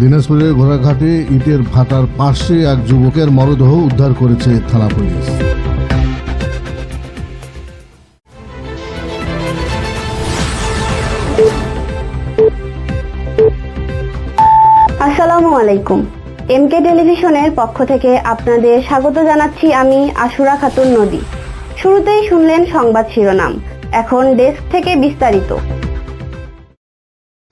দিনাজপুরের ঘোড়াঘাটে ইটের ভাটার পাশে এক যুবকের মরদেহ উদ্ধার করেছে থানা পুলিশ। আসসালামু আলাইকুম। এমকে টেলিভিশনের পক্ষ থেকে আপনাদের স্বাগত জানাচ্ছি আমি আশুরা খাতুন নদী। শুরুতেই শুনলেন সংবাদ শিরোনাম। এখন ডেস্ক থেকে বিস্তারিত।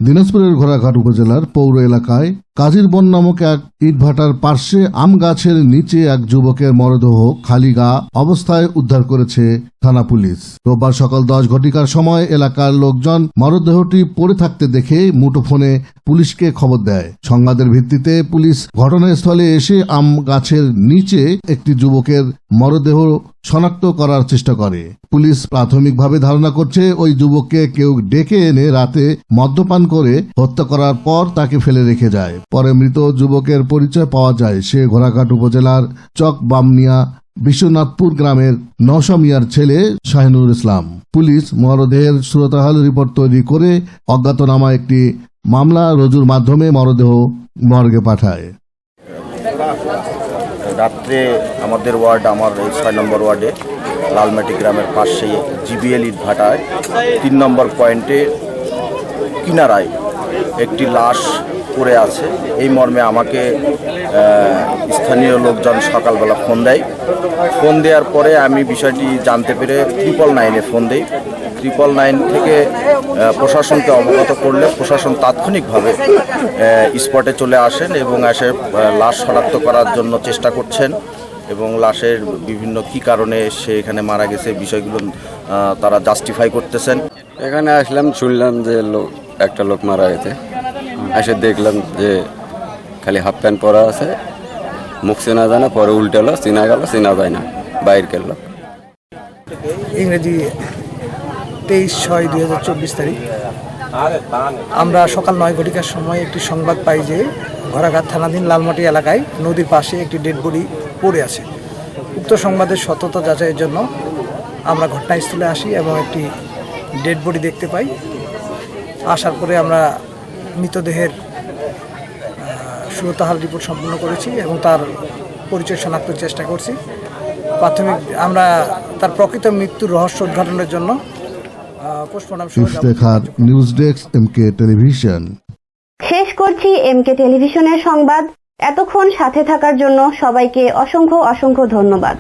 দিনাজপুরের ঘোড়াঘাট উপজেলার পৌর এলাকায় কাজির বন নামক এক ইটভাটার পার্শ্বে আম গাছের নিচে এক যুবকের মরদেহ খালি গা অবস্থায় উদ্ধার করেছে থানা পুলিশ। রোববার সকাল দশ ঘটিকার সময় এলাকার লোকজন মরদেহটি পড়ে থাকতে দেখে মুঠোফোনে পুলিশকে খবর দেয়। সংবাদের ভিত্তিতে পুলিশ ঘটনাস্থলে এসে আম গাছের নিচে একটি যুবকের মরদেহ শনাক্ত করার চেষ্টা করে। পুলিশ প্রাথমিকভাবে ধারণা করছে ওই যুবককে কেউ ডেকে এনে রাতে মদ্যপান করে হত্যা করার পর তাকে ফেলে রেখে যায়। পরে মৃত যুবকের পরিচয় পাওয়া যায়। সে ঘোড়াঘাট উপজেলার চক বামনিয়া বিশ্বনাথপুর গ্রামের নশা মিয়ার ছেলে শাহিনুর ইসলাম। পুলিশ মরদেহের সুরতাহাল রিপোর্ট তৈরি করে অজ্ঞাতনামা একটি মামলা রজুর মাধ্যমে মরদেহ মর্গে পাঠায়। রাত্রে আমাদের ওয়ার্ড, আমার ছয় নম্বর ওয়ার্ডে, লালমাটি গ্রামের পাশে জিবিএল ইট ভাটায়, তিন নম্বর পয়েন্টে কিনারায় একটি লাশ পড়ে আছে। এই মর্মে আমাকে স্থানীয় লোকজন সকালবেলা ফোন দেয়। ফোন দেওয়ার পরে আমি বিষয়টি জানতে পেরে ট্রিপল নাইনে ফোন দেই। ট্রিপল নাইন থেকে প্রশাসনকে অবগত করলে প্রশাসন তাৎক্ষণিকভাবে স্পটে চলে আসেন এবং এসে লাশ শনাক্ত করার জন্য চেষ্টা করছেন এবং লাশের বিভিন্ন কী কারণে সে এখানে মারা গেছে বিষয়গুলো তারা জাস্টিফাই করতেছেন। এখানে আসলাম, শুনলাম যে লোক, একটা লোক মারা গেছে। এসে দেখলাম যে খালি হাফ প্যান্ট পরা আছে মুখ চেনা যায় না, পরে উল্টালো চেনা গেল, চেনা যায় না, বাইর গেল ইংরেজি তেইশ ছয় দুই হাজার চব্বিশ তারিখ। আমরা সকাল নয় ঘটিকার সময় একটি সংবাদ পাই যে ঘোড়াঘাট থানাধীন লালমাটি এলাকায় নদীর পাশে একটি ডেড বডি পড়ে আছে। উক্ত সংবাদের সততা যাচাইয়ের জন্য আমরা ঘটনাস্থলে আসি এবং একটি ডেড বডি দেখতে পাই। আসার পরে আমরা মৃতদেহের সুরতাহাল রিপোর্ট সম্পূর্ণ করেছি এবং তার পরিচয় শনাক্তের চেষ্টা করছি। প্রাথমিক আমরা তার প্রকৃত মৃত্যুর রহস্য উদ্ঘাটনের জন্য শেষ করছি Iftekhar news desk M K television শেষ করছি এমকে টেলিভিশনের সংবাদ। এতক্ষণ সাথে থাকার জন্য সবাইকে অসংখ্য অসংখ্য ধন্যবাদ।